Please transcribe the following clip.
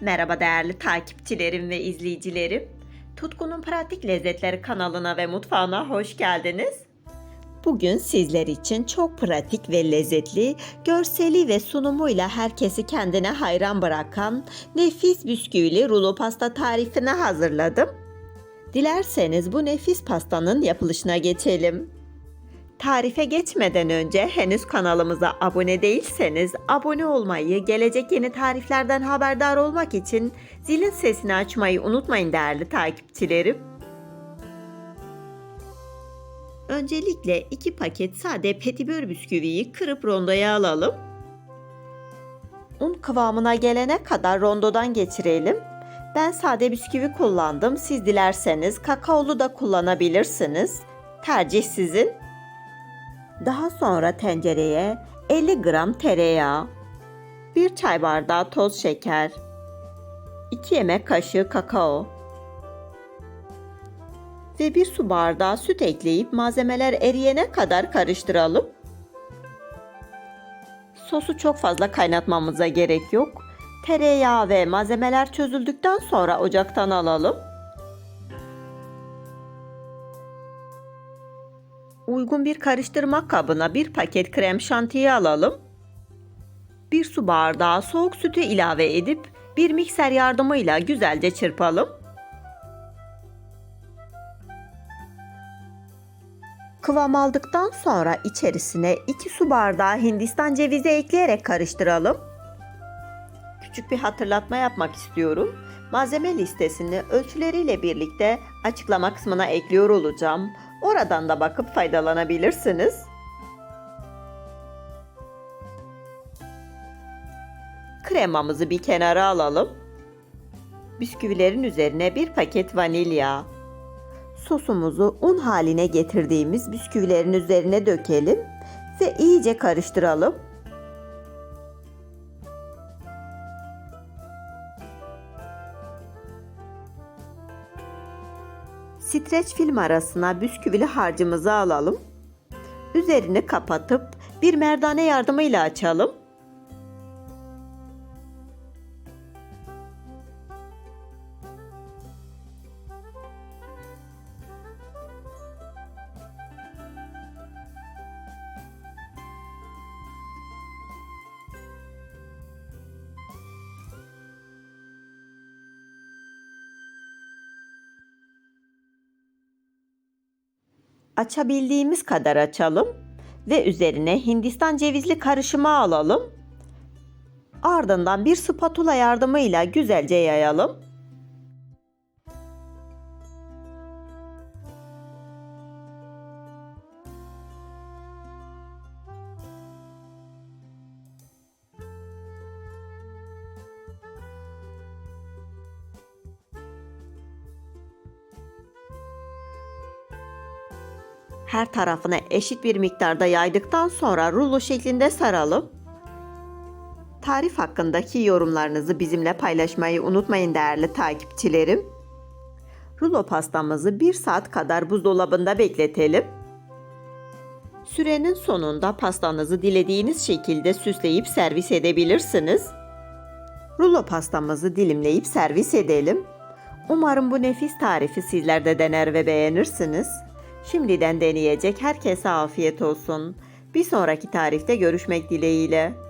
Merhaba değerli takipçilerim ve izleyicilerim. Tutkunun Pratik Lezzetleri kanalına ve mutfağına hoş geldiniz. Bugün sizler için çok pratik ve lezzetli, görseli ve sunumuyla herkesi kendine hayran bırakan nefis bisküvili rulo pasta tarifini hazırladım. Dilerseniz bu nefis pastanın yapılışına geçelim. Tarife geçmeden önce henüz kanalımıza abone değilseniz abone olmayı, gelecek yeni tariflerden haberdar olmak için zilin sesini açmayı unutmayın değerli takipçilerim. Öncelikle 2 paket sade petibör bisküviyi kırıp rondoya alalım. Un kıvamına gelene kadar rondodan geçirelim. Ben sade bisküvi kullandım. Siz dilerseniz kakaolu da kullanabilirsiniz. Tercih sizin. Daha sonra tencereye 50 gram tereyağı, 1 çay bardağı toz şeker, 2 yemek kaşığı kakao ve 1 su bardağı süt ekleyip malzemeler eriyene kadar karıştıralım. Sosu çok fazla kaynatmamıza gerek yok. Tereyağı ve malzemeler çözüldükten sonra ocaktan alalım. Uygun bir karıştırma kabına bir paket krem şantiyi alalım. Bir su bardağı soğuk sütü ilave edip bir mikser yardımıyla güzelce çırpalım. Kıvam aldıktan sonra içerisine 2 su bardağı hindistan cevizi ekleyerek karıştıralım. Küçük bir hatırlatma yapmak istiyorum. Malzeme listesini ölçüleriyle birlikte açıklama kısmına ekliyor olacağım. Oradan da bakıp faydalanabilirsiniz. Kremamızı bir kenara alalım. Bisküvilerin üzerine bir paket vanilya. Sosumuzu un haline getirdiğimiz bisküvilerin üzerine dökelim ve iyice karıştıralım. Streç film arasına bisküvili harcımızı alalım. Üzerini kapatıp bir merdane yardımıyla açalım. Açabildiğimiz kadar açalım ve üzerine Hindistan cevizli karışımı alalım. Ardından bir spatula yardımıyla güzelce yayalım. Her tarafına eşit bir miktarda yaydıktan sonra rulo şeklinde saralım. Tarif hakkındaki yorumlarınızı bizimle paylaşmayı unutmayın değerli takipçilerim. Rulo pastamızı 1 saat kadar buzdolabında bekletelim. Sürenin sonunda pastanızı dilediğiniz şekilde süsleyip servis edebilirsiniz. Rulo pastamızı dilimleyip servis edelim. Umarım bu nefis tarifi sizler de dener ve beğenirsiniz. Şimdiden deneyecek herkese afiyet olsun. Bir sonraki tarifte görüşmek dileğiyle.